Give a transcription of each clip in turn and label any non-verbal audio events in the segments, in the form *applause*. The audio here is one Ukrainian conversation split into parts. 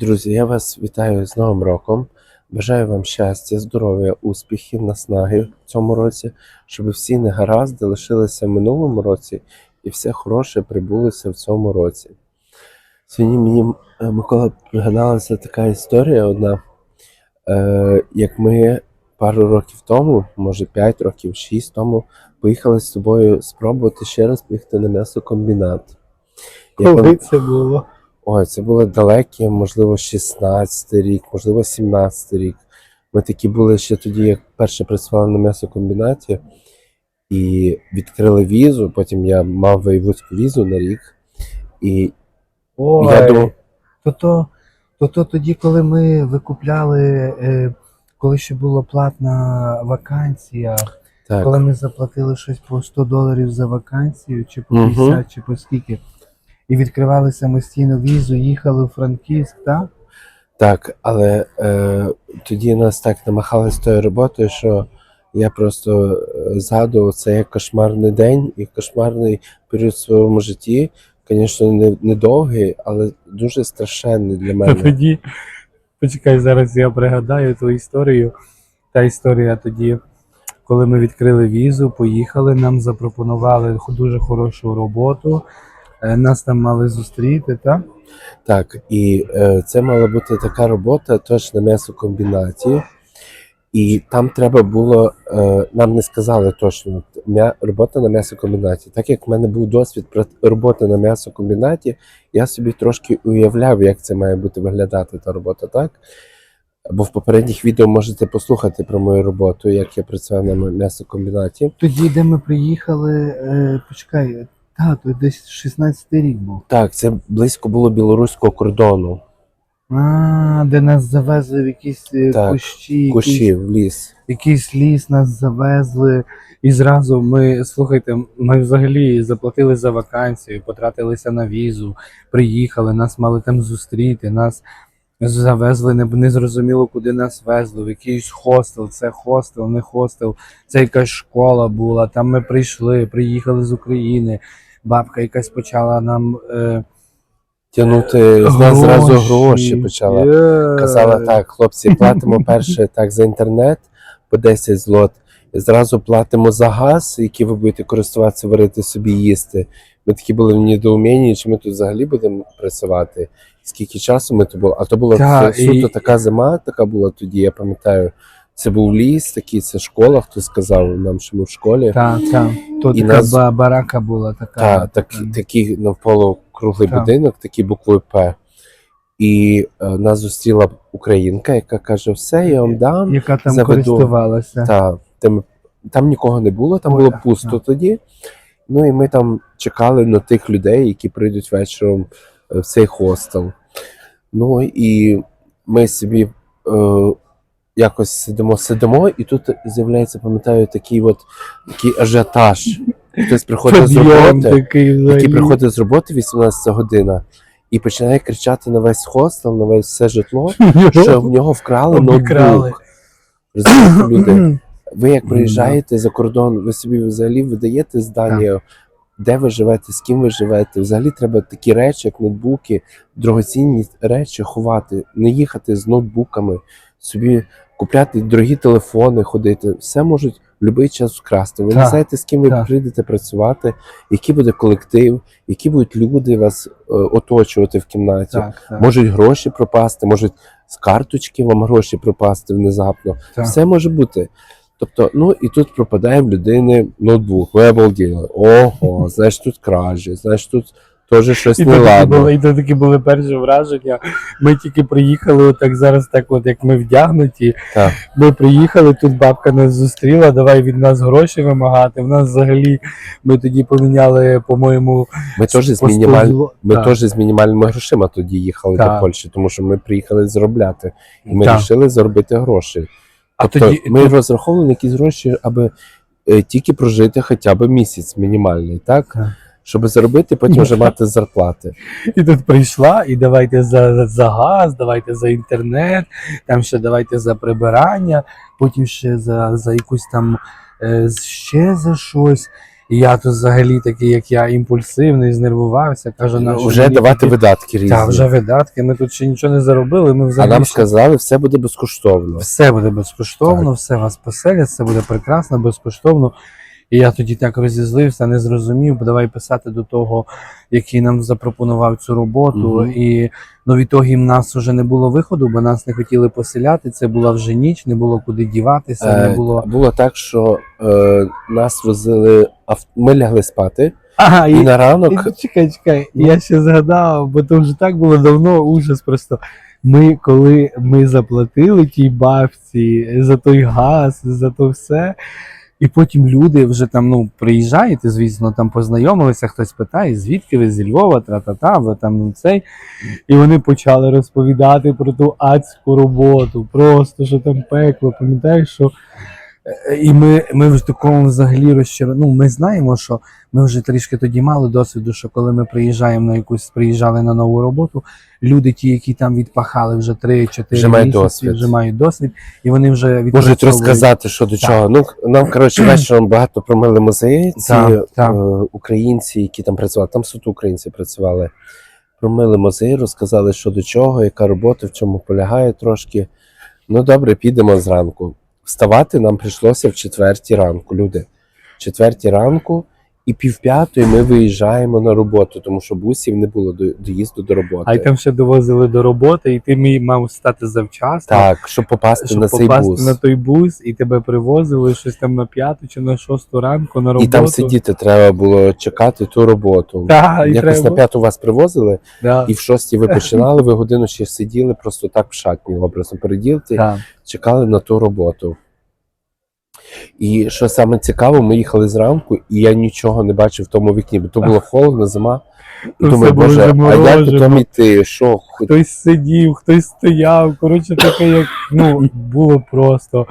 Друзі, я вас вітаю з Новим роком. Бажаю вам щастя, здоров'я, успіхів, наснаги в цьому році, щоб всі негаразди лишилися в минулому році і все хороше прибулося в цьому році. Сьогодні мені е, Микола пригадалася така історія одна, е, як ми пару років тому, може 5 років, 6 тому, поїхали з тобою спробувати ще раз поїхати на м'ясокомбінат. Коли це було? Ой, це були далекі, можливо, 16 рік, можливо, 17 й рік. Ми такі були ще тоді, як перше працювали на м'ясокомбінаті і відкрили візу. Потім я мав воєвудську візу на рік. І Ой, я думав, то, то, то, то тоді, коли ми викупляли, е, коли ще була платна вакансія, так, коли ми заплатили щось по 100 доларів за вакансію, чи по Мгм. 50, чи по скільки, і відкривали самостійно візу, їхали у Франківськ, так? так, але е, тоді нас так намахали з тою роботою, що я просто е, згадував це як кошмарний день і кошмарний період в своєму житті. Звісно, не, не довгий, але дуже страшенний для мене. *laughs* тоді, почекай, зараз я пригадаю ту історію. Та історія тоді, коли ми відкрили візу, поїхали, нам запропонували дуже хорошу роботу. Е, Нас там мали зустріти, так? Так, і е, це мала бути така робота теж на м'ясокомбінаті. І там треба було, е, нам не сказали точно, м'я, робота на м'ясокомбінаті. Так як в мене був досвід роботи на м'ясокомбінаті, я собі трошки уявляв, як це має бути виглядати та робота, так? Бо в попередніх відео можете послухати про мою роботу, як я працював на м'ясокомбінаті. Тоді, де ми приїхали, е, почекай, та, то десь 16 рік був. Так, це близько було білоруського кордону, А, де нас завезли в якісь е, Так, кущі, якийсь, кущів, в ліс. якийсь ліс нас завезли. І зразу ми, слухайте, ми взагалі заплатили за вакансію, потратилися на візу, приїхали, нас мали там зустріти, нас завезли, не, не зрозуміло, куди нас везли, в якийсь хостел, це хостел, не хостел, це якась школа була. Там ми прийшли, приїхали з України. Бабка якась почала нам е, Тягнути з нас зразу гроші почала. Є. Казала так, хлопці, платимо перше так за інтернет по 10 злот. І зразу платимо за газ, який ви будете користуватися, варити собі їсти. Ми такі були в недоумінні, чи ми тут взагалі будемо працювати. Скільки часу ми тут були? А то була це суто і- така зима, така була тоді, я пам'ятаю. Це був ліс, такий, це школа, хто сказав нам, що ми в школі. Так, так. То І така нас- барака була така. Та, так, такий навколо круглий Так. будинок, такий буквою П. І е, нас зустріла українка, яка каже: все, я вам дам. яка там заведу. користувалася. Та, там, там нікого не було, там Ой, було так, пусто так. тоді. Ну і ми там чекали на тих людей, які прийдуть вечором е, в цей хостел. Ну і ми собі е, якось сидимо, сидимо, і тут з'являється, пам'ятаю, такий от такий ажіотаж. Хтось приходить з роботи, такий який приходить з роботи 18 година і починає кричати на весь хостел, на весь все житло, *laughs* що в нього вкрали ноутбук. *clears throat* Розумієте, люди? *clears throat* Ви як приїжджаєте за кордон, ви собі взагалі видаєте здання, де ви живете, з ким ви живете. Взагалі треба такі речі, як ноутбуки, дорогоцінні речі ховати, не їхати з ноутбуками, собі купляти дорогі телефони, ходити. Все можуть в будь-який час вкрасти. Ви не знаєте, з ким ви так. прийдете працювати, який буде колектив, які будуть люди вас е, оточувати в кімнаті. Так, так, Можуть гроші пропасти, можуть з карточки вам гроші пропасти внезапно. так. Все може бути. Тобто, ну і тут пропадає в людини ноутбук. Ви обалділи. Ого, *laughs* знаєш, тут кражі, знаєш, тут теж щось І то, такі неладно. були, і то такі були перші враження. Ми тільки приїхали, отак зараз, так от як ми вдягнуті. Так. Ми приїхали, тут бабка нас зустріла, давай від нас гроші вимагати. В нас взагалі ми тоді поміняли, по-моєму, Ми теж з по 100 мінімаль... зло- ми Так, теж з мінімальними грошима тоді їхали Так. до Польщі, тому що ми приїхали заробляти. І ми так. вирішили заробити гроші. А Тобто тоді ми розраховували якісь гроші, аби е, тільки прожити хоча б місяць мінімальний, так? Так. Щоб заробити, потім вже Ну, мати зарплати. І тут прийшла, і давайте за, за- газ, давайте за інтернет, там ще давайте за прибирання, потім ще за, за якусь там е, ще за щось. І я тут взагалі такий, як я, імпульсивний, знервувався, кажу, наші Вже давати такі- видатки різні. Та, вже видатки, ми тут ще нічого не заробили, ми А нам сказали, все буде безкоштовно. все буде безкоштовно, все вас поселять, все буде прекрасно, безкоштовно. І я тоді так розізлився, не зрозумів, бо давай писати до того, який нам запропонував цю роботу. Мгм. І ну, в ітогі в нас вже не було виходу, бо нас не хотіли поселяти. Це була вже ніч, не було куди діватися, Е, не було. Було так, що е, нас возили, ми лягли спати, Ага, і, на ранок І, чекай, чекай, я ще згадав, бо то вже так було давно, ужас просто. Ми, коли ми заплатили тій бабці за той газ, за то все. І потім люди вже там ну, приїжджаєте, звісно, там познайомилися, хтось питає, звідки ви зі Львова, тра-та-та, ви там ну, цей. І вони почали розповідати про ту адську роботу, просто що там пекло, пам'ятаєш, що. Е, І ми, ми в такому взагалі розчаровані. Ну, ми знаємо, що ми вже трішки тоді мали досвіду, що коли ми приїжджаємо на якусь, приїжджали на нову роботу, люди, ті, які там відпахали вже 3-4 Вже мають місяці, досвід. вже мають досвід, і вони вже можуть розказати, що до Так. чого. Ну, нам, коротше, *clears throat* вечором багато промили музеї, ці Так, так. Е, українці, які там працювали, там суто українці працювали. Промили музеї, розказали, що до чого, яка робота, в чому полягає трошки. Ну, добре, підемо зранку. Вставати нам прийшлося в четвертій ранку, люди. В четвертій ранку і півп'ятої ми виїжджаємо на роботу, тому що бусів не було до доїзду до роботи. А й там ще довозили до роботи, і ти мій мав стати завчасно. Так, щоб попасти Щоб на цей попасти бус. на той бус, і тебе привозили щось там на п'яту чи на шосту ранку на І там сидіти треба було чекати ту роботу. Та, і Якось на п'яту вас привозили, Да. і в шостій ви починали, ви годину ще сиділи, просто так в шатні образно переділти, Так. чекали на ту роботу. І що саме цікаво, ми їхали зранку, і я нічого не бачив в тому вікні, бо то було холодно, зима. І То думаю, було боже, а як заморожено. потім йти? Що? Хоч- Хтось сидів, хтось стояв. Коротше, таке, як ну, було просто.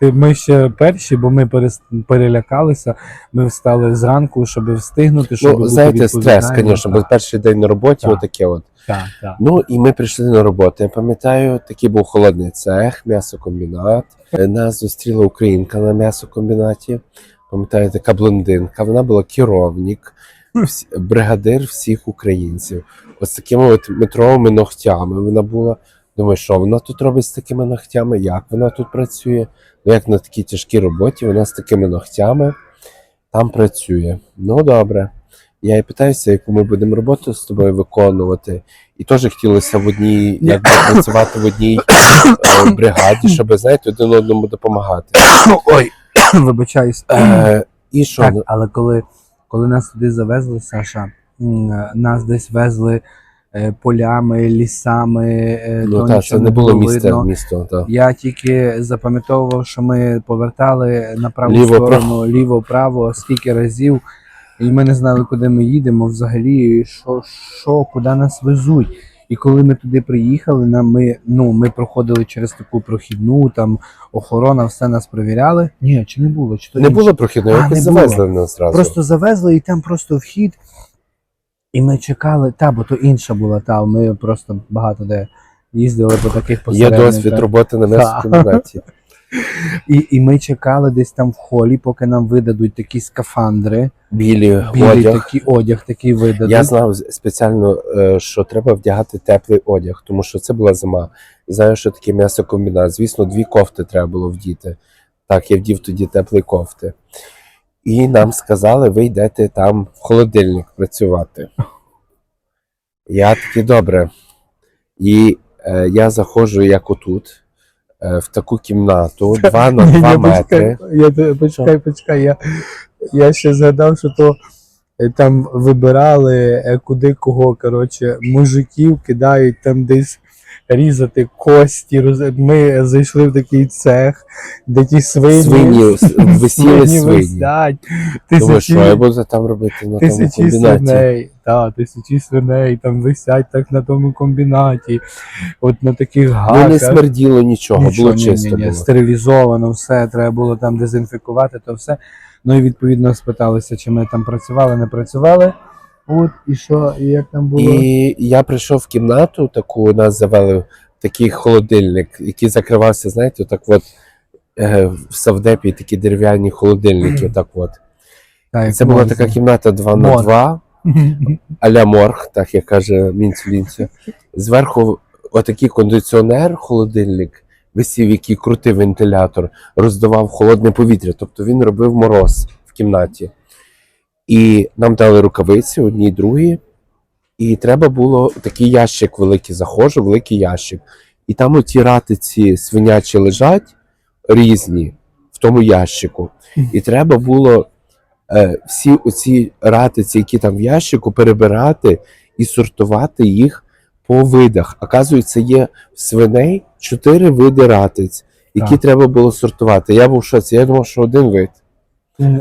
Ти- Ми ще перші, бо ми перес- перелякалися. Ми встали зранку, щоб встигнути, щоб Ну, бути знаєте, стрес, відповідальними. звісно, бо перший день на роботі, Так. отаке от. Так, так. Ну і ми прийшли на роботу. Я пам'ятаю, такий був холодний цех, м'ясокомбінат. Нас зустріла українка на м'ясокомбінаті. Пам'ятаю, така блондинка. Вона була керівник, бригадир всіх українців. Ось такими от метровими ногтями вона була. Думаю, що вона тут робить з такими ногтями, як вона тут працює. Ну, як на такій тяжкій роботі, вона з такими ногтями там працює. Ну, добре. Я і питаюся, яку ми будемо роботу з тобою виконувати. І теж хотілося в одній, якби працювати в одній е, бригаді, щоб, знаєте, один одному допомагати. *coughs* Ой, *coughs* вибачаюсь. Е, і що? Так, але коли, коли нас туди завезли, Саша, м, нас десь везли е, полями, лісами, е, ну то нічого це не було місце видно. місто. Так. Я тільки запам'ятовував, що ми повертали на праву Ліво, сторону, ліво-право, скільки разів, і ми не знали, куди ми їдемо взагалі, що, що, куди нас везуть. І коли ми туди приїхали, нам ми, ну, ми проходили через таку прохідну, там охорона, все нас перевіряли. Ні, чи не було? Чи то Не інше? було прохідного, А, якось не завезли нас зразу. Просто завезли і там просто вхід. І ми чекали, та, бо то інша була, та, ми просто багато де їздили по таких Є посередниках. досвід роботи на м'ясокомбінаті. *laughs* І, і ми чекали десь там в холі, поки нам видадуть такі скафандри, Білі, білий одяг. такий одяг, такий видадуть. Я знав спеціально, е, що треба вдягати теплий одяг, тому що це була зима. І знаю, що таке м'ясокомбінат. Звісно, дві кофти треба було вдіти. Так, я вдів тоді теплі кофти. І нам сказали, ви йдете там в холодильник працювати. Я такий добре. І е, я заходжу, як отут, в таку кімнату, *laughs* 2 на Ні, 2 ні, метри. Я, почекай, почекай. Я, я ще згадав, що то е, там вибирали, е, куди кого. Коротше, мужиків кидають там десь різати кості. роз- Ми зайшли в такий цех, де ті свині, Свині, *laughs* висіли свині. Тисячі, що я буду там робити на тому комбінаті. свиней. Та, тисячі свиней там висять так на тому комбінаті. От на таких Ну не смерділо нічого, Нічого, було ні, чисто. ні, ні, було. стерилізовано все, треба було там дезінфікувати, то все. Ну і відповідно спиталися, чи ми там працювали, не працювали. От, і що, і як там було? І я прийшов в кімнату, таку нас завели такий холодильник, який закривався, знаєте, так от е, в Савдепі такі дерев'яні холодильники, отак от. Так, Це була така кімната 2 на 2 *laughs* а-ля морг, так як каже Мінцю Лінцю. Зверху отакий кондиціонер, холодильник, висів, який крутив вентилятор, роздавав холодне повітря. Тобто він робив мороз в кімнаті. І нам дали рукавиці, одні й другі. І треба було такий ящик великий, заходжу, великий ящик. І там оті ратиці свинячі лежать різні в тому ящику. І треба було е, всі оці ратиці, які там в ящику, перебирати і сортувати їх по видах. Оказується, є в свиней чотири види ратиць, які Так. треба було сортувати. Я був в шоці, я думав, що один вид.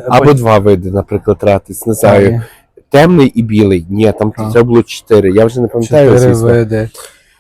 Або два види, наприклад, ратиць, не знаю. Темний і білий. Ні, там треба було чотири. Я вже не пам'ятаю. Чотири види.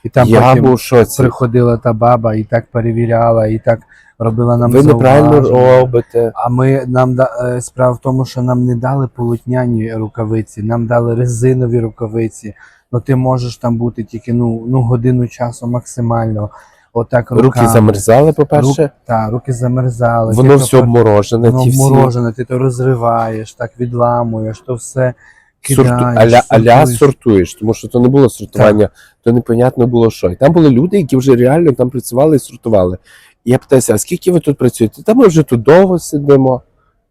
І там я потім був шоці. приходила та баба і так перевіряла, і так робила нам Ви неправильно робите. А ми нам е, справа в тому, що нам не дали полотняні рукавиці, нам дали резинові рукавиці. Ну ти можеш там бути тільки ну, ну годину часу максимально. Отак Руки руками. замерзали, по-перше. Рук- та, руки замерзали. Воно все обморожене. воно ті всі ти то розриваєш, так відламуєш, то все сорту... аля, аля сортуєш. сортуєш, тому що то не було сортування, то непонятно було що. І там були люди, які вже реально там працювали і сортували. І я питаюся, а скільки ви тут працюєте? Та ми вже тут довго сидимо.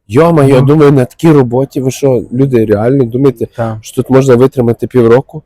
Йома, я думаю, на такій роботі ви що, люди реально думаєте, Так. що тут можна витримати півроку?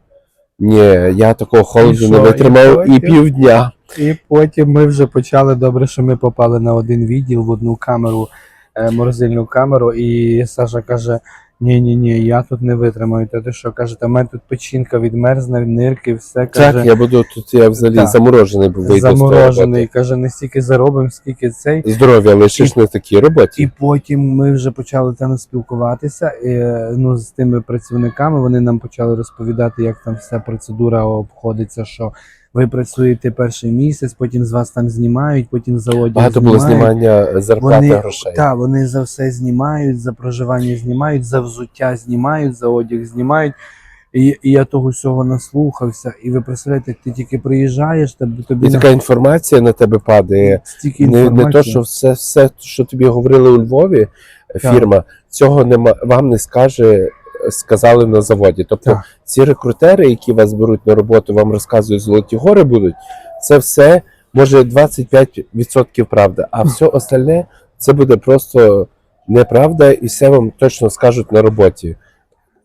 Ні, я такого холоду не витримав і, півдня. І потім ми вже почали добре, що ми попали на один відділ в одну камеру, е, морозильну камеру, і Саша каже: ні, ні, ні, я тут не витримаю. Та ти що каже, та мене тут печінка відмерзне, нирки, все каже. Так, я буду тут, я взагалі Так. заморожений був вийду заморожений. Каже, не стільки заробимо, скільки цей. Здоров'я лишиш на такій роботі. І потім ми вже почали там спілкуватися е, ну, з тими працівниками. Вони нам почали розповідати, як там вся процедура обходиться, що ви працюєте перший місяць, потім з вас там знімають, потім за одяг Багато було знімання зарплати Вони, грошей. та, вони за все знімають, за проживання знімають, за взуття знімають, за одяг знімають. І, і я того всього наслухався. І ви представляєте, ти тільки приїжджаєш, тобі, тобі І така інформація на тебе падає. стільки Не, інформації. не то, що все, все, що тобі говорили у Львові, фірма, цього нема, вам не скаже, сказали на заводі. Тобто Так. ці рекрутери, які вас беруть на роботу, вам розказують золоті гори будуть, це все може 25% правда, а все остальне це буде просто неправда, і все вам точно скажуть на роботі.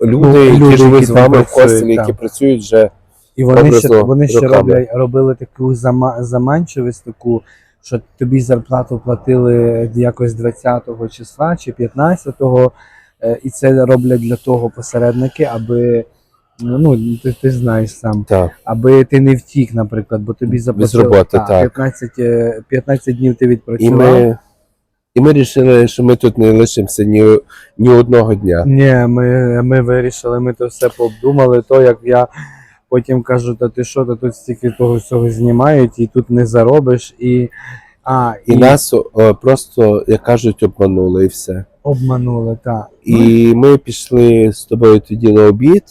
Люди, Ну, які люди, живуть які з вами в хостелі, які працюють вже І вони ще, вони ще роблять, робили таку зама, заманчивість, таку, що тобі зарплату платили якось 20-го числа чи 15-го, е, і це роблять для того посередники, аби. Ну, ти, ти знаєш сам, так. аби ти не втік, наприклад, бо тобі заплатили роботи, та, так. 15, е, 15 днів ти І відпрацював. ми, і ми вирішили, що ми тут не лишимося ні, ні одного дня. Ні, ми, ми вирішили, ми то все пообдумали, то як я потім кажу, та ти що, та тут стільки того всього знімають, і тут не заробиш, і, а, І нас о, просто, як кажуть, обманули і все. Обманули, так. І ми пішли з тобою тоді на обід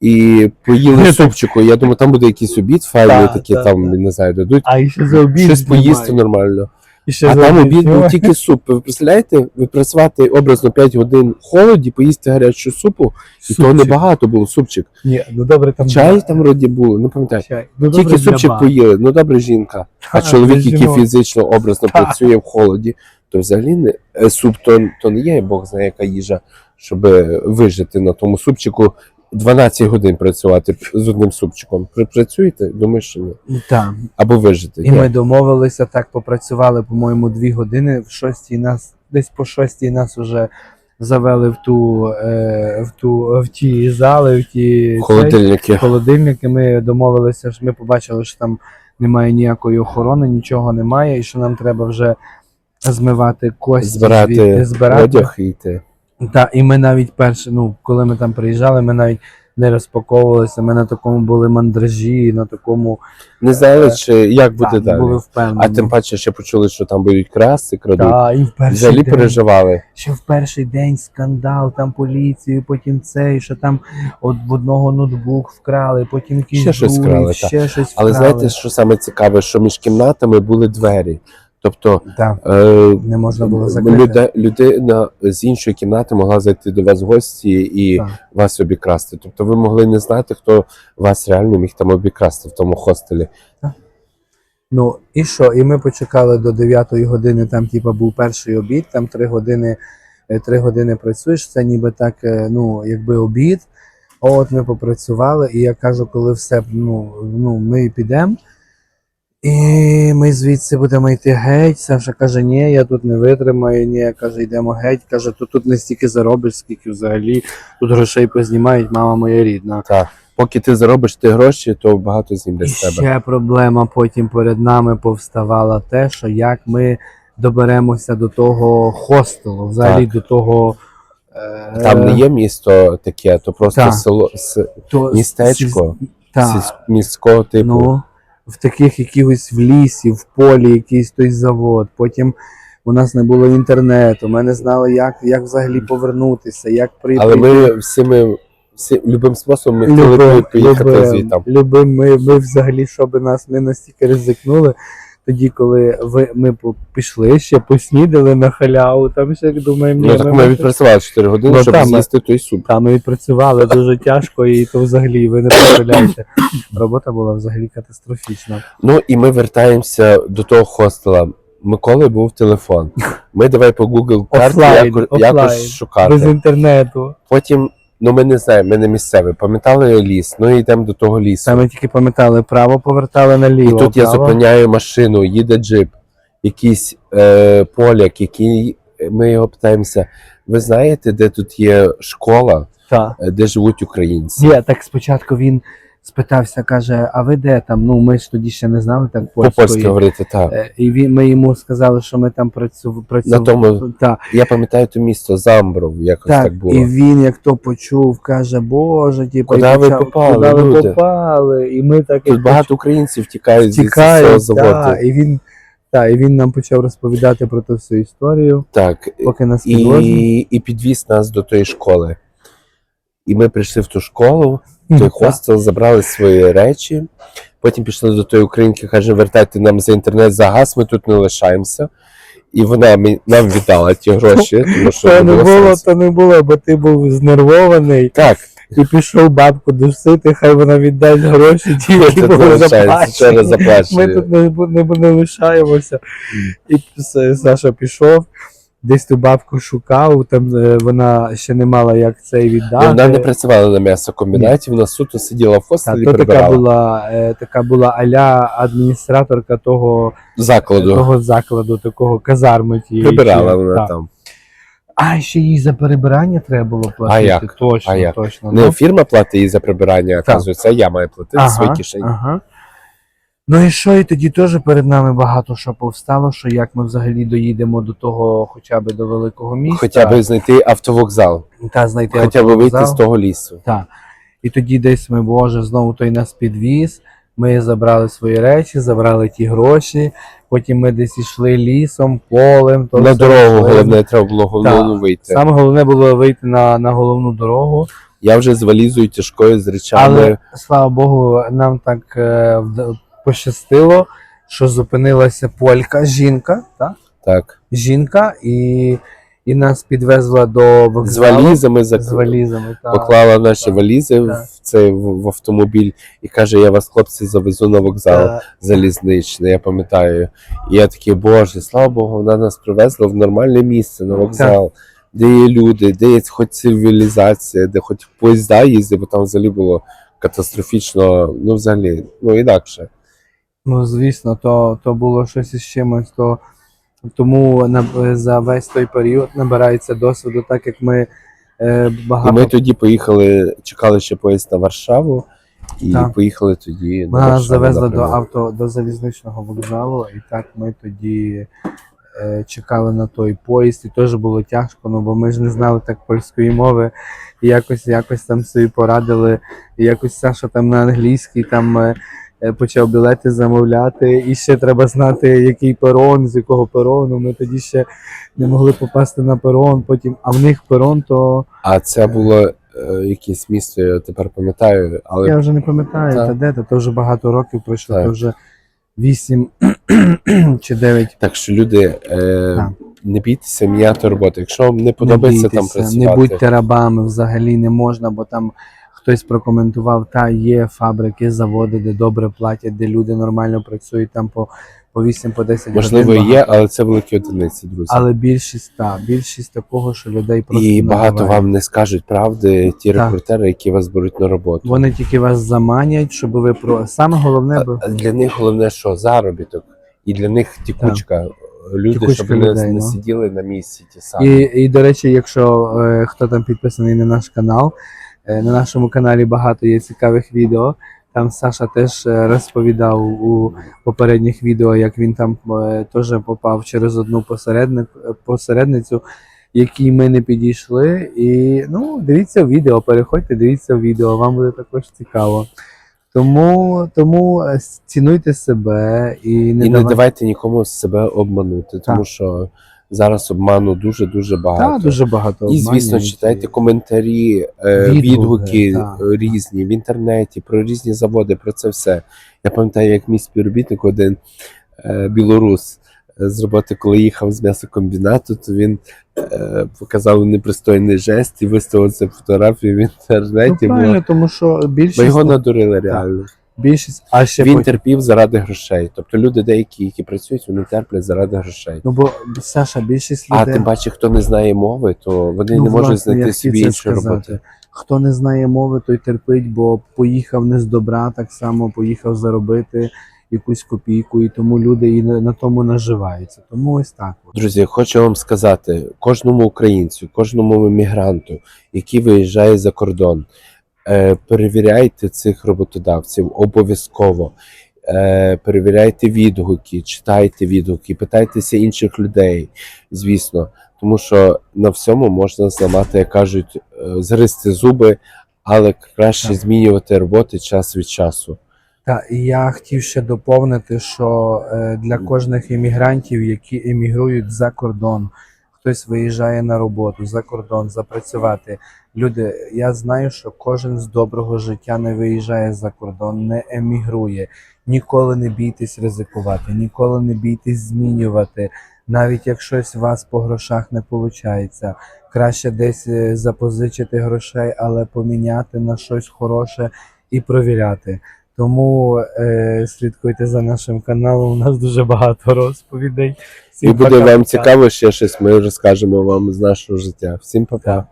і поїли супчику. Я думаю, там буде якийсь обід файний, Так, такі так, там, так. не знаю, дадуть. А і ще за обід Щось поїсти знімають. нормально. І ще А за там обід був знімають. тільки суп. Ви представляєте, ви працювати образно 5 годин в холоді, поїсти гарячу супу, і того Супчик. небагато було супчик. Ні, ну добре, там Чай там вроді було, не пам'ятаю. чай. Ну, Тільки для супчик поїли, ну добре жінка. А Та, чоловік, для який жінок. фізично образно працює в холоді, то взагалі не е, суп то, то не є, Бог знає, яка їжа, щоб вижити на тому супчику 12 годин працювати з одним супчиком. Працюєте? Думаю, що ні. Так. Або вижити. І Ні. ми домовилися, так попрацювали, по-моєму, дві години. В шостій нас, десь по шостій нас вже завели в ту, е, в ту в ті зали, в ті цей, Холодильники. холодильники. Ми домовилися, що ми побачили, що там немає ніякої охорони, нічого немає, і що нам треба вже змивати кості, Збирати звідти, збирати. одяг і йти. Та, і ми навіть перше, ну, коли ми там приїжджали, ми навіть не розпаковувалися. Ми на такому були мандражі, на такому Не знали, чи як буде Е, так, далі. були впевнені. А тим паче ще почули, що там будуть красти, крадуть. Та, і в перший Взагалі день, переживали. ще в перший день скандал, там поліцію, потім цей, що там от в одного ноутбук вкрали, потім Ще щось вкрали, ще щось Але знаєте, що саме цікаве, що між кімнатами були двері. Тобто Так, е, не можна було закрити. люде, людина з іншої кімнати могла зайти до вас в гості і Так. вас обікрасти. Тобто ви могли не знати, хто вас реально міг там обікрасти в тому хостелі. Ну і що? І ми почекали до 9 години, там типа був перший обід, там 3 години, 3 години працюєш, це ніби так, е, ну, якби обід. От ми попрацювали, і я кажу, коли все, ну, ну ми підемо. І ми звідси будемо йти геть. Саша каже, ні, я тут не витримаю, ні, каже, йдемо геть. Каже, то тут не стільки заробиш, скільки взагалі тут грошей познімають, мама моя рідна. Так. Поки ти заробиш ти гроші, то багато І з тебе. ще проблема потім перед нами повставала те, що як ми доберемося до того хостелу, взагалі до того. е, Там не є місто таке, то просто Так. село с- то- містечко сіль- сільсь- міського типу. ну, в таких якихось в лісі, в полі, якийсь той завод. Потім у нас не було інтернету. Ми не знали, як, як взагалі повернутися, як прийти. Але ми всіми всі, любим способом ми хотіли поїхати звідти. любим. Ми, ми взагалі, щоб нас ми настільки ризикнули. Тоді, коли ви, ми пішли, ще поснідали на халяву, там ще думаємо, ні, Ну так ми ми, відпрацювали 4 години, Ну, щоб там з'їсти той суп. Та, ми відпрацювали дуже тяжко, і то взагалі ви не представляєте. Робота була взагалі катастрофічна. Ну і ми вертаємося до того хостела. Миколи був телефон. Ми давай по Google карті Офлайн, яко- офлайн. якось шукати. Без інтернету. Потім, ну ми не знаємо, ми не місцеві. Пам'ятали ліс, ну і йдемо до того лісу. Саме тільки пам'ятали, право повертали І наліво. тут я право. зупиняю машину, їде джип, якийсь е, поляк, який ми його питаємося. Ви знаєте, де тут є школа, Так. е, де живуть українці? Ні, так спочатку він спитався, каже, а ви де там? Ну, ми ж тоді ще не знали так По-польськи говорити, так. Е, І він, ми йому сказали, що ми там працю, працю... На тому- Я пам'ятаю то місто Замбров, якось так, так, було. і він, як то почув, каже, Боже, типу, Куди ви почав, попали, Куди ви люди?» попали? І ми так Тут багато українців тікають зі цього заводу. та, і він. Так, і він нам почав розповідати про ту всю історію, Так, поки нас підвозили. і, і підвіз нас до тої школи. І ми прийшли в ту школу, в той хостел, забрали свої речі. Потім пішли до тої українки, каже, вертайте нам за інтернет за газ, ми тут не лишаємося. І вона нам віддала ті гроші, тому що То не не було було, то не було, бо ти був знервований Так, і пішов бабку дусити, хай вона віддасть гроші, ті, були заплачені. Ми тут не, не, не лишаємося. І Саша пішов, десь ту бабку шукав, там е, вона ще не мала як це віддати. вона не працювала на м'ясокомбінаті, вона суто сиділа в хостелі і то така була, е, така була аля адміністраторка того, закладу. того закладу, такого казарми тієї. Прибирала вона так. там. А ще їй за перебирання треба було платити. як? Точно, А як? точно. Не ну. фірма платить їй за прибирання, а оказується, я маю платити свої кишені. Ага. Ну і що, і тоді теж перед нами багато що повстало, що як ми взагалі доїдемо до того, хоча б до великого міста. Хоча б знайти автовокзал, та знайти хоча б вийти з того лісу. Так. І тоді десь ми, Боже, знову той нас підвіз. Ми забрали свої речі, забрали ті гроші. Потім ми десь йшли лісом, полем. то На дорогу йшли. головне треба було головну вийти. Саме головне було вийти на, на головну дорогу. Я вже з валізою тяжкою з речами. Але слава Богу, нам так е, пощастило, що зупинилася полька жінка, так? Так. Жінка, і, і нас підвезла до З вокзалу. валізами з валізами. Так. поклала наші Так. валізи Так. в цей в, автомобіль і каже: я вас, хлопці, завезу на вокзал Та- залізничний, я пам'ятаю. І я такий, боже, слава Богу, вона нас привезла в нормальне місце на вокзал, де є люди, де є хоч цивілізація, де хоч поїзда їздять, бо там взагалі було катастрофічно, ну взагалі, ну інакше. Ну, звісно, то, то було щось із чимось. То, тому на, за весь той період набирається досвіду, так як ми е, І багато ми тоді поїхали, чекали ще поїзд на Варшаву, і Так. поїхали тоді. Ми нас завезли до авто до залізничного вокзалу, і так ми тоді е, чекали на той поїзд, і теж було тяжко, ну бо ми ж не знали так польської мови. І якось якось там собі порадили. І якось Саша там на англійській там е, почав білети замовляти. І ще треба знати, який перон, з якого перону. Ми тоді ще не могли попасти на перон. Потім, а в них перон, то А це було е, якесь місто, я тепер пам'ятаю, але я вже не пам'ятаю, та де, то, вже багато років пройшло, то вже 8, *clears throat* чи 9. Так що люди, е, не бійтеся міняти роботу. Якщо вам не подобається там бійтеся, працювати, Не будьте рабами, взагалі не можна, бо там хтось прокоментував, та є фабрики, заводи, де добре платять, де люди нормально працюють там по, по 8 по 10 можливо, годин. є, але це великі одиниці, друзі. Але більшість та більшість такого, що людей просто І багато вам не скажуть правди ті Так. рекрутери, які вас беруть на роботу. Вони тільки вас заманять, щоб ви про саме головне бо Для них головне, що заробіток, і для них тікучка. Люди, Тікучка щоб не, людей, не ну. сиділи на місці ті самі. І, і до речі, якщо е, хто там підписаний на наш канал, на нашому каналі багато є цікавих відео. Там Саша теж е, розповідав у попередніх відео, як він там е, теж попав через одну посередник, посередницю, якій ми не підійшли. І ну, дивіться відео, переходьте, дивіться відео, вам буде також цікаво. Тому, тому е, цінуйте себе і не, і не давайте- давайте нікому себе обманути, тому Так. що зараз обману дуже дуже багато. Та, дуже багато. І звісно, читайте коментарі, е, Відгуки, відгуки так. різні в інтернеті про різні заводи, про це все. Я пам'ятаю, як мій співробітник один е, білорус е, з роботи, коли їхав з м'ясокомбінату, то він показав непристойний жест і виставив цю фотографію в Ну, інтернеті. бо, тому що бо більшість, його надурили реально. Більшість, а ще Він потім- терпів заради грошей. Тобто люди деякі, які працюють, вони терплять заради грошей. Ну бо Саша, більшість А тим паче, хто не знає мови, то вони ну, не можуть власне, знайти собі іншу роботу. Хто не знає мови, той терпить, бо поїхав не з добра, так само поїхав заробити якусь копійку, і тому люди і на, на тому наживаються. Тому ось так. Друзі, хочу вам сказати кожному українцю, кожному емігранту, який виїжджає за кордон, перевіряйте цих роботодавців обов'язково. Е, перевіряйте відгуки, читайте відгуки, питайтеся інших людей, звісно, тому що на всьому можна зламати, як кажуть, е, згристи зуби, але краще Так. змінювати роботи час від часу. Та і я хотів ще доповнити, що е, для кожних іммігрантів, які емігрують за кордон, хтось виїжджає на роботу за кордон, запрацювати. Люди, я знаю, що кожен з доброго життя не виїжджає за кордон, не емігрує. Ніколи не бійтесь ризикувати, ніколи не бійтесь змінювати. Навіть як у вас по грошах не виходить, краще десь е, запозичити грошей, але поміняти на щось хороше і провіряти. Тому е, слідкуйте за нашим каналом. У нас дуже багато розповідей. І буде пока-пока. вам цікаво ще щось, ми розкажемо вам з нашого життя. Всім па-па. Так.